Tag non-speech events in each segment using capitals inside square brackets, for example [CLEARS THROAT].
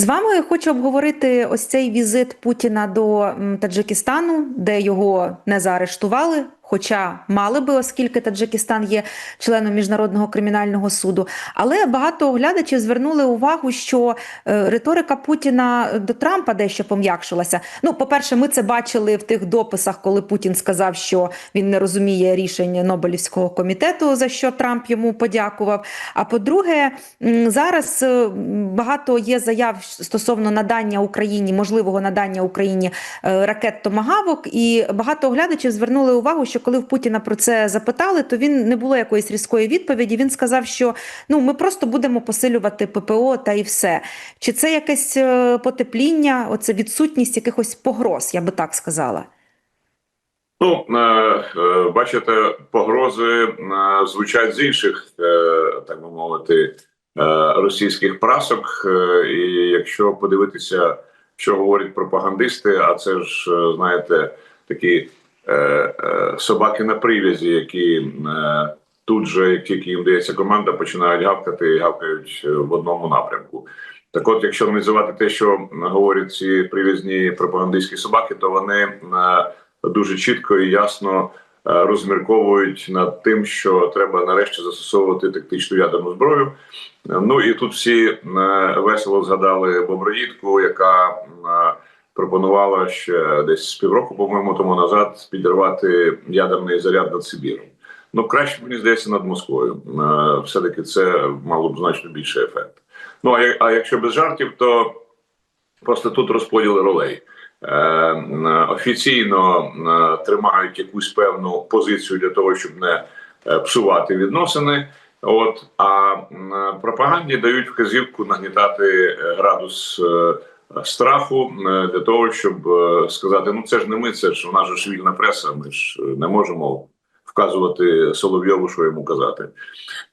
З вами хочу обговорити ось цей візит Путіна до Таджикистану, де його не заарештували. Хоча мали би, оскільки Таджикистан є членом міжнародного кримінального суду. Але багато оглядачів звернули увагу, що е, риторика Путіна до Трампа дещо пом'якшилася. Ну, по-перше, ми це бачили в тих дописах, коли Путін сказав, що він не розуміє рішень Нобелівського комітету, за що Трамп йому подякував. А по-друге, зараз е, багато є заяв стосовно надання Україні, можливого надання Україні е, ракет Томагавок, і багато оглядачів звернули увагу, що коли в Путіна про це запитали, то він не було якоїсь різкої відповіді. Він сказав, що ну ми просто будемо посилювати ППО та і все. Чи це якесь е, потепління? Оце відсутність якихось погроз, я би так сказала. Ну, е, е, бачите, погрози звучать з інших, так би мовити, російських прасок. І якщо подивитися, що говорять пропагандисти, а це ж, знаєте, такі собаки на привязі, які е, тут же, як тільки їм дається команда, починають гавкати і гавкають е, в одному напрямку. Так от, якщо аналізувати те, що говорять ці привізні пропагандистські собаки, то вони е, дуже чітко і ясно е, розмірковують над тим, що треба нарешті застосовувати тактичну ядерну зброю. Е, Ну і тут всі е, весело згадали Боброїдку, яка е, пропонувала ще десь півроку, по-моєму, тому назад підірвати ядерний заряд над Сибіром. Ну краще мені здається над Москвою. Е, Все таки це мало б значно більший ефект. Ну а якщо без жартів, то просто тут розподіли ролей. Е, офіційно е, тримають якусь певну позицію для того, щоб не псувати відносини. От а пропаганді дають вказівку нагнітати градус страху е, для того, щоб е, сказати: ну це ж не ми, це ж же ж вільна преса. Ми ж е, не можемо вказувати Соловйову, що йому казати.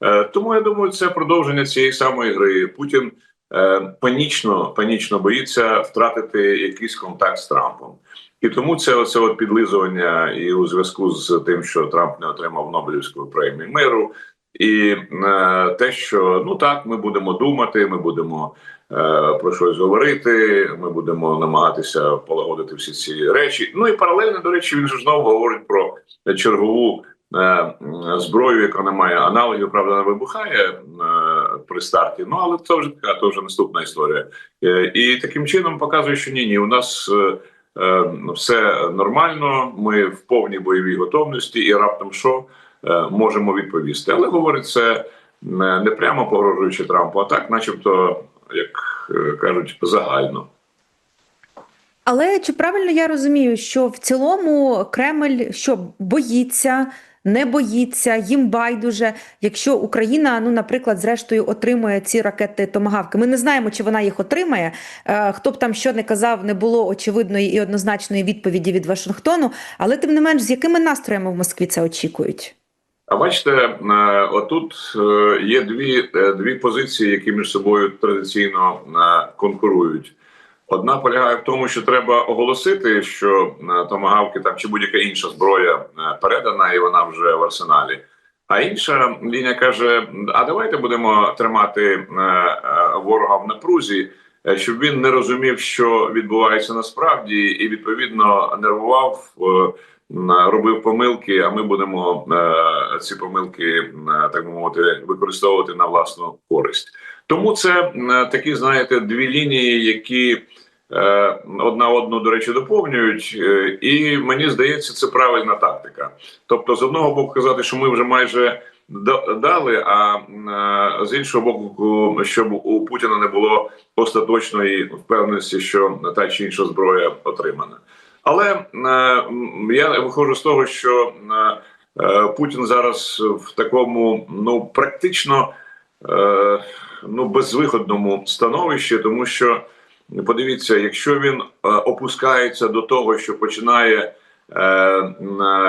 Е, Тому я думаю, це продовження цієї самої гри. Путін е, панічно, панічно боїться втратити якийсь контакт з Трампом. І тому це оце от підлизування і у зв'язку з тим, що Трамп не отримав Нобелівської премії миру, і е, те, що ну так, ми будемо думати, ми будемо е, про щось говорити, ми будемо намагатися полагодити всі ці речі. Ну і паралельно, до речі, він же знову говорить про чергову е, зброю, яка не має аналогів, правда, не вибухає е, при старті. Ну але це вже така, то вже наступна історія. Е, і таким чином показує, що ні, ні, у нас. е, Е, все нормально, ми в повній бойовій готовності, і раптом що можемо відповісти. Але говорить це не, не прямо погрожуючи Трампу, а так, начебто, як е, кажуть, загально. Але чи правильно я розумію, що в цілому Кремль що боїться, не боїться, їм байдуже, якщо Україна, ну наприклад, зрештою отримує ці ракети томагавки. Ми не знаємо, чи вона їх отримає. Е, Хто б там що не казав, не було очевидної і однозначної відповіді від Вашингтону. Але тим не менш, з якими настроями в Москві це очікують? А бачите, е, отут е, є дві, е, дві позиції, які між собою традиційно конкурують. Одна полягає в тому, що треба оголосити, що томагавки там чи будь-яка інша зброя передана, і вона вже в арсеналі. А інша лінія каже: а давайте будемо тримати ворога в напрузі, щоб він не розумів, що відбувається насправді, і відповідно нервував, робив помилки. А ми будемо е, ці помилки, е, так мовити, використовувати на власну користь. Тому це е, такі, знаєте, дві лінії, які одна одну, до речі, доповнюють, і мені здається, це правильна тактика. Тобто, з одного боку, казати, що ми вже майже да- дали, а з іншого боку, щоб у Путіна не було остаточної впевненості, що та чи інша зброя отримана. Але е, я виходжу з того, що е, е, Путін зараз в такому ну практично ну безвиходному становищі, тому що подивіться, якщо він опускається до того, що починає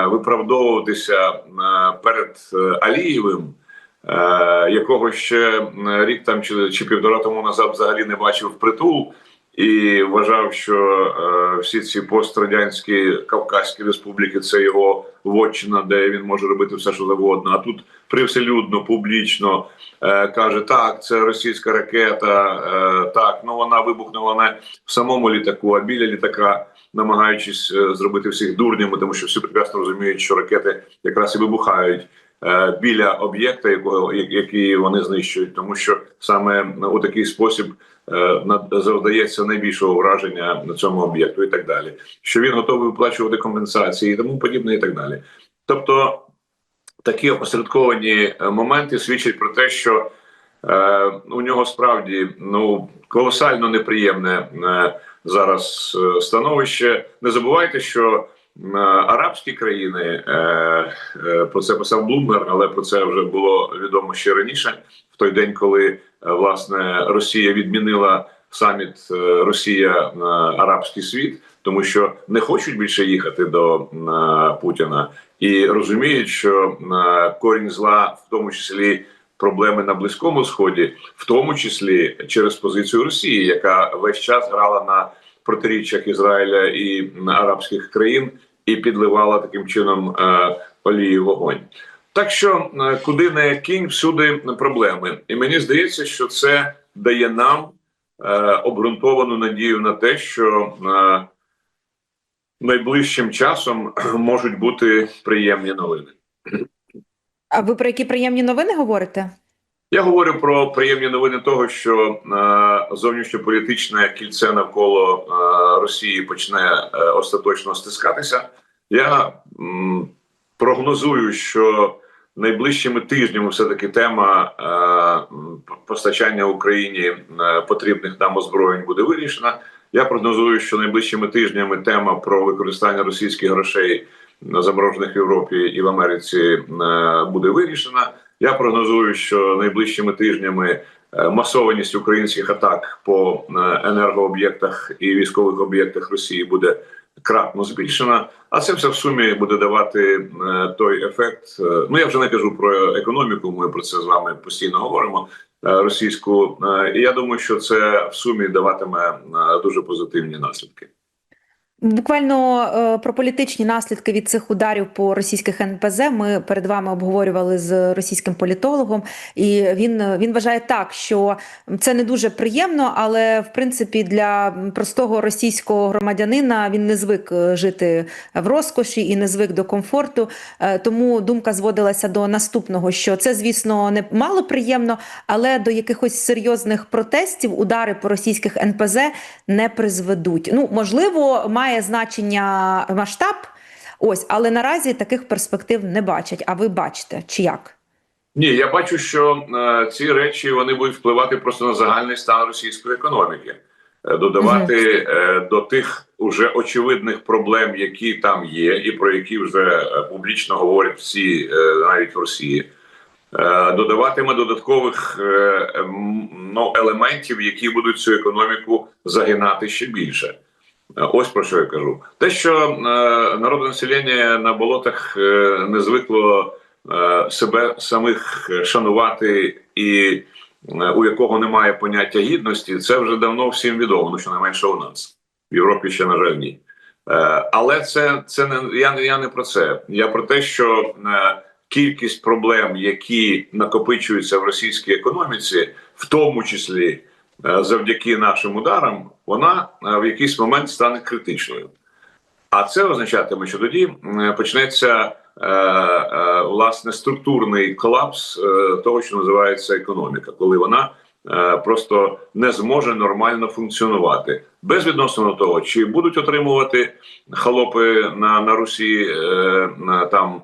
виправдовуватися перед Алієвим, якого ще рік там чи, півтора тому назад взагалі не бачив впритул, і вважав, що е, всі ці пострадянські Кавказькі республіки це його вотчина, де він може робити все, що завгодно. А тут привселюдно, публічно е, каже: так, це російська ракета, е, так, ну вона вибухнула не в самому літаку, а біля літака, намагаючись зробити всіх дурнями, тому що всі прекрасно розуміють, що ракети якраз і вибухають. Біля об'єкта, якого я- який вони знищують, тому що саме у такий спосіб завдається найбільшого враження на цьому об'єкту, і так далі. Що він готовий виплачувати компенсації і тому подібне, і так далі. Тобто такі опосередковані е, моменти свідчать про те, що е, у нього справді ну колосально неприємне е, зараз е, становище. Не забувайте, що е, арабські країни е, е, про це писав Блумберг, але про це вже було відомо ще раніше, в той день, коли е, власне Росія відмінила саміт е, Росія е, Арабський світ, тому що не хочуть більше їхати до е, Путіна і розуміють, що е, корінь зла, в тому числі проблеми на близькому сході, в тому числі через позицію Росії, яка весь час грала на протиріччях Ізраїля і арабських країн, і підливала таким чином е, олію вогонь. Так що е, куди не кінь, всюди проблеми, і мені здається, що це дає нам е, обґрунтовану надію на те, що е, найближчим часом [CLEARS THROAT] можуть бути приємні новини. А ви про які приємні новини говорите? Я говорю про приємні новини того, що е, зовнішньополітичне кільце навколо е, Росії почне е, остаточно стискатися. Я м, прогнозую, що найближчими тижнями все таки тема е, постачання Україні е, потрібних нам озброєнь буде вирішена. Я прогнозую, що найближчими тижнями тема про використання російських грошей заморожених в Європі і в Америці е, буде вирішена. Я прогнозую, що найближчими тижнями е, масованість українських атак по енергооб'єктах і військових об'єктах Росії буде кратно збільшена. А це все в сумі буде давати е, той ефект. е, Ну я вже не кажу про економіку. Ми про це з вами постійно говоримо. е, Російську, і я думаю, що це в сумі даватиме дуже позитивні наслідки. Буквально е, про політичні наслідки від цих ударів по російських НПЗ ми перед вами обговорювали з російським політологом, і він, він вважає так, що це не дуже приємно, але в принципі для простого російського громадянина він не звик е, жити в розкоші і не звик до комфорту. Е, Тому думка зводилася до наступного: що це, звісно, не мало приємно, але до якихось серйозних протестів удари по російських НПЗ не призведуть. Ну можливо, має значення масштаб. Ось, але наразі таких перспектив не бачать. А ви бачите, чи як? Ні, я бачу, що е, ці речі вони будуть впливати просто на загальний стан російської економіки, Е, додавати е, до тих уже очевидних проблем, які там є, і про які вже е, публічно говорять всі, е, навіть в Росії. Е, додаватиме додаткових ну, елементів, які будуть цю економіку загинати ще більше. Е, Ось про що я кажу. Те, що е, народне населення на болотах е, не звикло себе самих шанувати і у якого немає поняття гідності, це вже давно всім відомо, ну щонайменше у нас. В Європі ще, на жаль, ні. Але це, це не я, я не про це. Я про те, що кількість проблем, які накопичуються в російській економіці, в тому числі завдяки нашим ударам, вона е, в якийсь момент стане критичною. А це означатиме, що тоді почнеться е, е, власне структурний колапс е, того, що називається економіка, коли вона е, просто не зможе нормально функціонувати безвідносно до того, чи будуть отримувати холопи на, на Русі е, там е,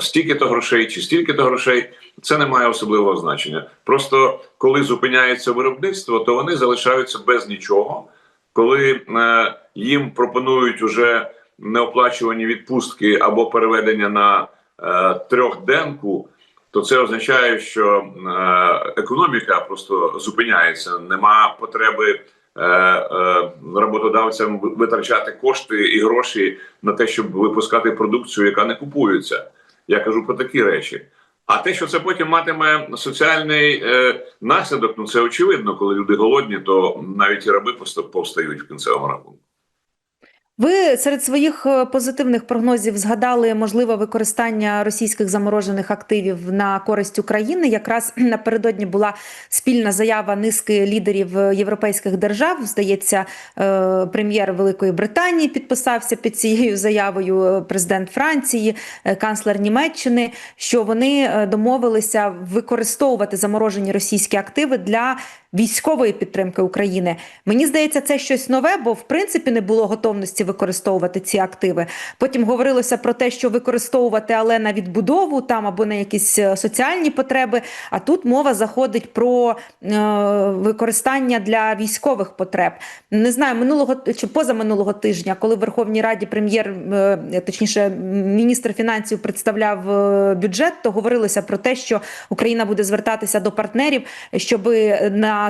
стільки-то грошей чи стільки-то грошей. Це не має особливого значення. Просто коли зупиняється виробництво, то вони залишаються без нічого коли е, їм пропонують уже неоплачувані відпустки або переведення на е, трьохденку, то це означає, що е, економіка просто зупиняється. Нема потреби е, е, роботодавцям витрачати кошти і гроші на те, щоб випускати продукцію, яка не купується. Я кажу про такі речі. А те, що це потім матиме соціальний е, наслідок, ну це очевидно, коли люди голодні, то навіть і раби повстають в кінцевому рахунку. Ви серед своїх е, позитивних прогнозів згадали можливе використання російських заморожених активів на користь України. Якраз [CLEARS THROAT] напередодні була спільна заява низки лідерів е, європейських держав. Здається, е, прем'єр Великої Британії підписався під цією заявою. Президент Франції, канцлер Німеччини, що вони домовилися використовувати заморожені російські активи для військової підтримки України. Мені здається, це щось нове, бо в принципі не було готовності використовувати ці активи. Потім говорилося про те, що використовувати, але на відбудову там або на якісь е, соціальні потреби. А тут мова заходить про е, використання для військових потреб. Не знаю, минулого чи позаминулого тижня, коли в Верховній Раді прем'єр, е, точніше, міністр фінансів представляв е, бюджет, то говорилося про те, що Україна буде звертатися до партнерів, щоб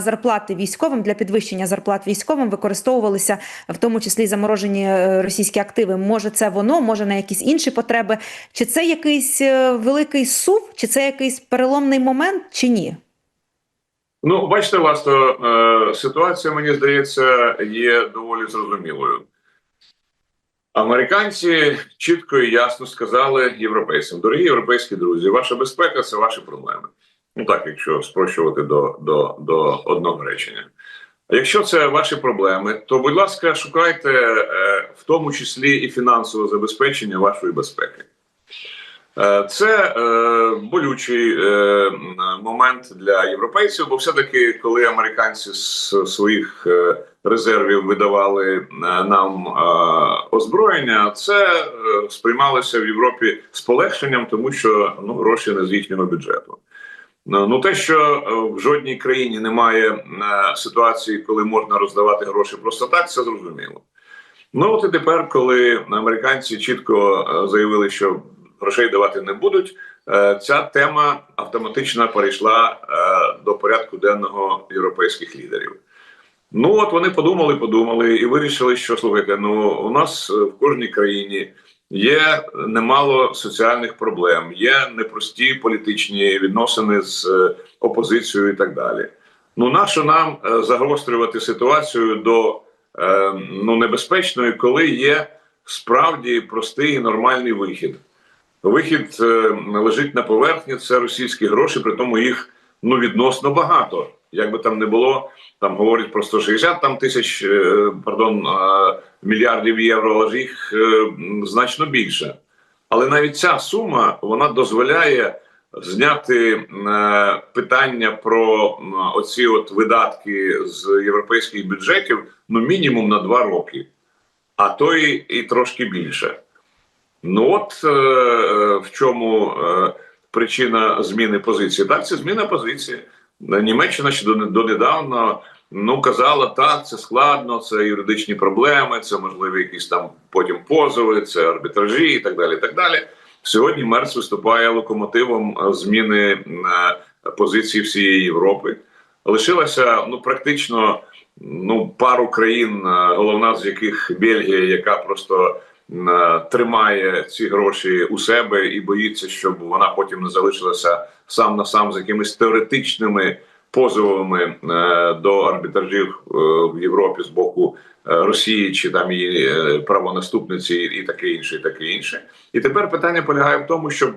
зарплати військовим для підвищення зарплат військовим використовувалися в тому числі заморожені е, російські активи. Може, це воно, може на якісь інші потреби. Чи це якийсь е, великий сув, чи це якийсь переломний момент, чи ні? Ну, бачите, власне, ситуація, мені здається, є доволі зрозумілою. Американці чітко і ясно сказали європейцям: дорогі європейські друзі, ваша безпека це ваші проблеми. Ну так, якщо спрощувати до, до, до одного речення. Якщо це ваші проблеми, то будь ласка, шукайте е, в тому числі і фінансове забезпечення вашої безпеки. Е, Це е, болючий е, момент для європейців, бо все-таки, коли американці з своїх е, резервів видавали нам е, озброєння, це сприймалося в Європі з полегшенням, тому що ну, гроші не з їхнього бюджету. Ну, ну те, що е, в жодній країні немає е, ситуації, коли можна роздавати гроші просто так, це зрозуміло. Ну от і тепер, коли американці чітко е, заявили, що грошей давати не будуть, е, ця тема автоматично перейшла е, до порядку денного європейських лідерів. Ну от вони подумали, подумали і вирішили, що слухайте, ну у нас е, в кожній країні є немало соціальних проблем, є непрості політичні відносини з е, опозицією і так далі. Ну, нащо нам е, загострювати ситуацію до е, ну, небезпечної, коли є справді простий і нормальний вихід. Вихід лежить на поверхні, це російські гроші, при тому їх ну відносно багато. Як би там не було, там говорять про 160 там тисяч е, пардон, е, мільярдів євро, але ж їх е, значно більше. Але навіть ця сума вона дозволяє зняти питання про оці от видатки з європейських бюджетів ну мінімум на два роки, а то і, і трошки більше. Ну от в чому причина зміни позиції. Так, це зміна позиції. Німеччина ще до, донедавна ну казала, так, це складно, це юридичні проблеми, це можливі якісь там потім позови, це арбітражі і так далі. І так далі. Сьогодні Мерц виступає локомотивом е, зміни е, позиції всієї Європи. Лишилася ну практично ну пару країн, е, головна з яких Бельгія, яка просто тримає ці гроші у себе і боїться, щоб вона потім не залишилася сам на сам з якимись теоретичними позовами е, до арбітражів е, в Європі з боку е, Росії чи там її е, правонаступниці, і таке інше, і таке інше. І тепер питання полягає в тому, щоб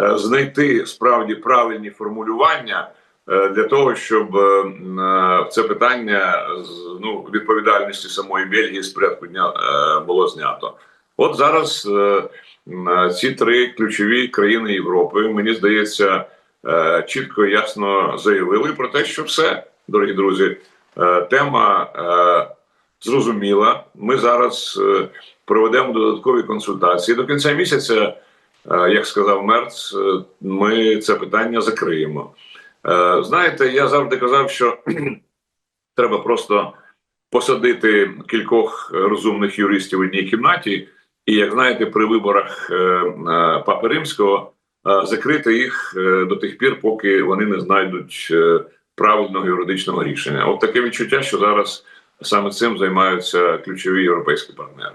е, знайти справді правильні формулювання. е, Для того щоб е, е, це питання ну відповідальності самої Бельгії з порядку дня е, було знято. От зараз е, е, ці три ключові країни Європи, мені здається, е, чітко ясно заявили про те, що все, дорогі друзі, тема зрозуміла. Ми зараз проведемо додаткові консультації. До кінця місяця, як сказав Мерц, ми це питання закриємо. Знаєте, я завжди казав, що [CLEARS THROAT] треба просто посадити кількох розумних юристів в одній кімнаті, і як знаєте, при виборах е, е, Папи Римського е, закрити їх до тих пір, поки вони не знайдуть правильного юридичного рішення. От таке відчуття, що зараз саме цим займаються ключові європейські партнери.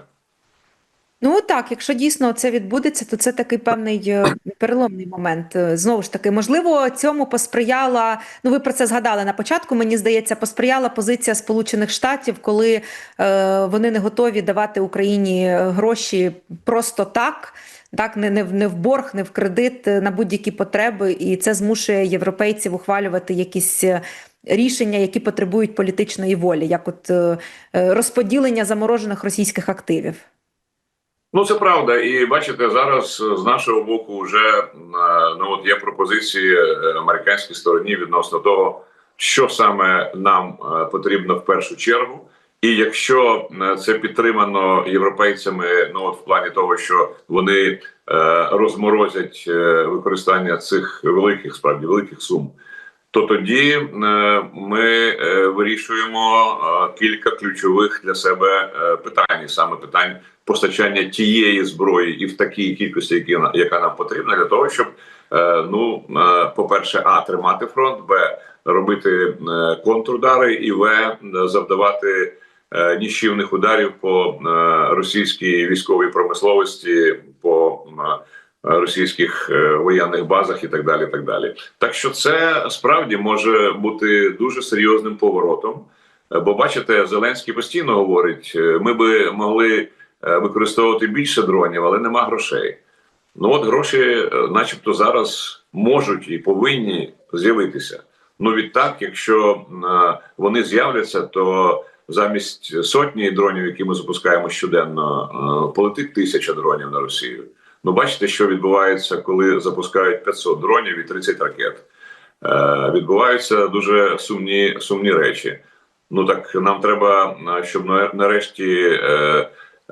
Ну так, якщо дійсно це відбудеться, то це такий певний е, переломний момент. Е, Знову ж таки, можливо, цьому посприяла. Ну, ви про це згадали на початку. Мені здається, посприяла позиція Сполучених Штатів, коли е, вони не готові давати Україні гроші просто так. Так, не, не, в- не в борг, не в кредит е, на будь-які потреби, і це змушує європейців ухвалювати якісь е, рішення, які потребують політичної волі, як от е, е, розподілення заморожених російських активів. Ну, це правда, і бачите, зараз е, з нашого боку вже е, ну от є пропозиції е, американській стороні відносно того, що саме нам потрібно в першу чергу. І якщо це підтримано європейцями, ну от в плані того, що вони розморозять використання цих великих справді великих сум, то тоді е, ми е, вирішуємо е, кілька ключових для себе питань, саме питань постачання тієї зброї і в такій кількості, яка нам потрібна, для того, щоб ну по-перше, а тримати фронт, б робити контрудари, і в завдавати ніщівних ударів по російській військовій промисловості, по російських е, воєнних базах і так далі. Так далі. Так що це справді може бути дуже серйозним поворотом. Е, Бо бачите, Зеленський постійно говорить: е, ми би могли використовувати більше дронів, але нема грошей. Ну от гроші, начебто, зараз можуть і повинні з'явитися. Ну відтак, якщо вони з'являться, то замість сотні дронів, які ми запускаємо щоденно, полетить тисяча дронів на Росію. Ну, бачите, що відбувається, коли запускають 500 дронів і 30 ракет. Е, відбуваються дуже сумні, сумні речі. Ну так нам треба, е, щоб нарешті е,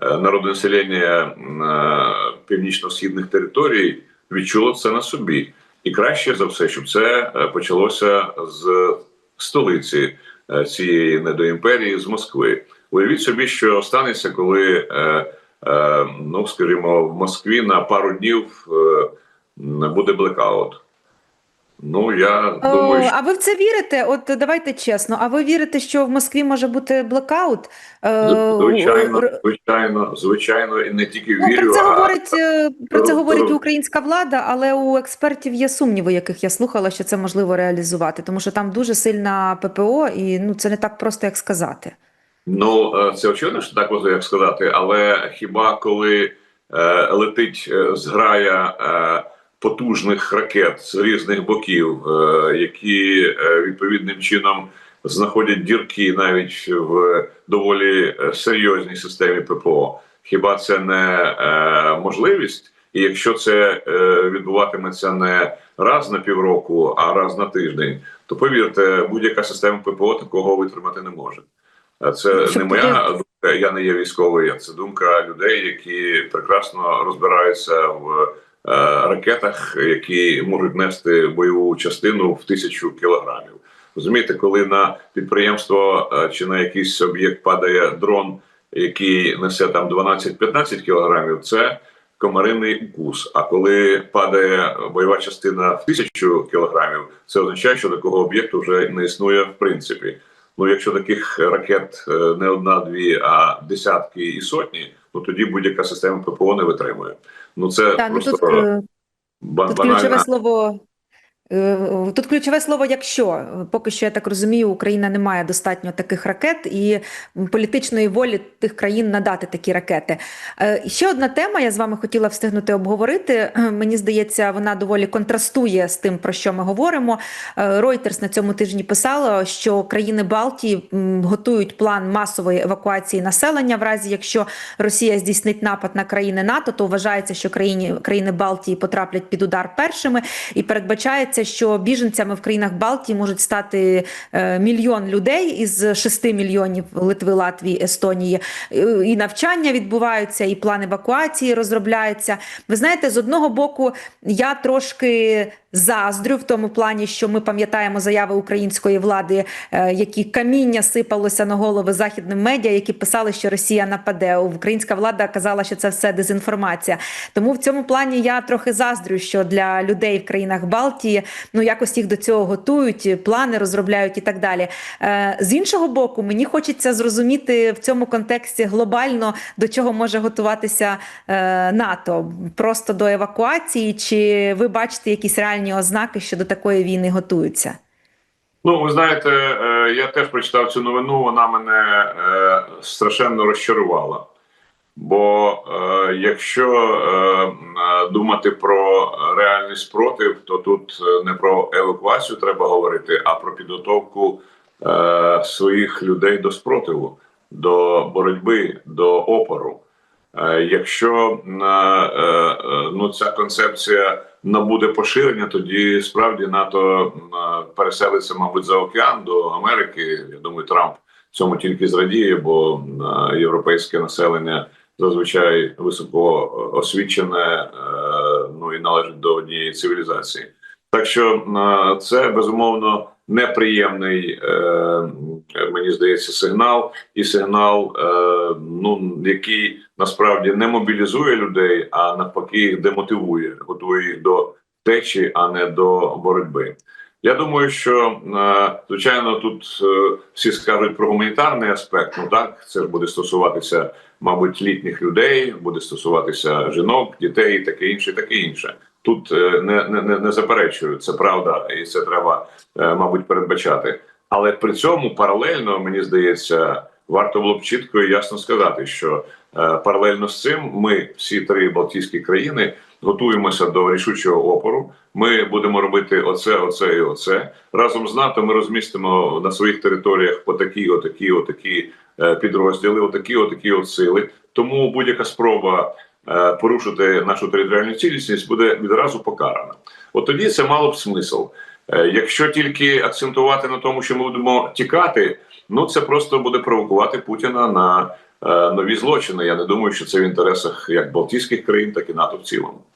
е, народне населення е, північно-східних територій відчуло це на собі. І краще за все, щоб це почалося з столиці цієї недоімперії, з Москви. Уявіть собі, що станеться, коли, е, ну скажімо, в Москві на пару днів е, буде блекаут. Ну я думаю, О, що а ви в це вірите? От давайте чесно. А ви вірите, що в Москві може бути блекаут? Е, звичайно, звичайно, звичайно, і не тільки Ну, вірю, про це а говорить е, про це говорить українська влада, але у експертів є сумніви, яких я слухала, що це можливо реалізувати, тому що там дуже сильна ППО, і ну це не так просто, як сказати. Ну, е, це очевидно, що так можна як сказати, але хіба коли е, летить е, зграя е, потужних ракет з різних боків, е, які е, відповідним чином знаходять дірки навіть в доволі е, серйозній системі ППО, хіба це не е, можливість? І якщо це е, відбуватиметься не раз на півроку, а раз на тиждень, то повірте, будь-яка система ППО такого витримати не може. Це Щоб не моя думка, я не є військовий, це думка людей, які прекрасно розбираються в е, ракетах, які можуть нести бойову частину в тисячу кілограмів. Розумієте, коли на підприємство е, чи на якийсь об'єкт падає дрон, який несе там 12-15 кілограмів, це комариний укус. А коли падає бойова частина в тисячу кілограмів, це означає, що такого об'єкту вже не існує в принципі. Ну, якщо таких ракет е, не одна, дві, а десятки і сотні, ну тоді будь-яка система ППО не витримує. Ну це Та, ну, просто тут, е, Тут банальна ключове слово. Е, Тут ключове слово якщо поки що я так розумію, Україна не має достатньо таких ракет і політичної волі тих країн надати такі ракети. Е, Ще одна тема, я з вами хотіла встигнути обговорити. [CLEARS THROAT] Мені здається, вона доволі контрастує з тим, про що ми говоримо. Reuters на цьому тижні писало, що країни Балтії готують план масової евакуації населення. В разі якщо Росія здійснить напад на країни НАТО, то вважається, що країни, країни Балтії потраплять під удар першими, і передбачається, що біженцями в країнах Балтії можуть стати е, мільйон людей із 6 мільйонів Литви, Латвії, Естонії. Е, І навчання відбуваються, і план евакуації розробляється. Ви знаєте, з одного боку, я трошки заздрю в тому плані, що ми пам'ятаємо заяви української влади, е, які каміння сипалося на голови західним медіа, які писали, що Росія нападе. Українська влада казала, що це все дезінформація. Тому в цьому плані я трохи заздрю, що для людей в країнах Балтії ну якось їх до цього готують, плани розробляють і так далі. Е, З іншого боку, мені хочеться зрозуміти в цьому контексті глобально до чого може готуватися е, НАТО, просто до евакуації, чи ви бачите якісь реальні ознаки, що до такої війни готуються? Ну, ви знаєте, е, я теж прочитав цю новину. Вона мене страшенно розчарувала. Бо е, якщо е, е, думати про реальний спротив, то тут е, не про евакуацію треба говорити, а про підготовку е, своїх людей до спротиву, до боротьби, до опору. Е, Якщо е, е, ну, ця концепція набуде поширення, тоді справді НАТО е, переселиться, мабуть, за океан до Америки. Я думаю, Трамп цьому тільки зрадіє, бо європейське населення зазвичай високо освічене, е, ну і належить до однієї цивілізації. Так що е, це безумовно неприємний, е, мені здається, сигнал, і сигнал, ну який насправді не мобілізує людей, а навпаки їх демотивує, готує їх до течі, а не до боротьби. Я думаю, що звичайно тут всі скажуть про гуманітарний аспект. Ну так це ж буде стосуватися, мабуть, літніх людей, буде стосуватися жінок, дітей, таке інше, таке інше. Тут е, не, не, не, заперечую, це правда, і це треба, е, мабуть, передбачати. Але при цьому паралельно мені здається, варто було б чітко і ясно сказати, що е, паралельно з цим ми, всі три Балтійські країни, готуємося до рішучого опору. Ми будемо робити оце, оце і оце. Разом з НАТО ми розмістимо на своїх територіях отакі, отакі, отакі е, підрозділи, отакі, отакі от сили. Тому будь-яка спроба е, порушити нашу територіальну цілісність буде відразу покарана. От тоді це мало б смисл. Е, Якщо тільки акцентувати на тому, що ми будемо тікати, ну це просто буде провокувати Путіна на е, нові злочини. Я не думаю, що це в інтересах як Балтійських країн, так і НАТО в цілому.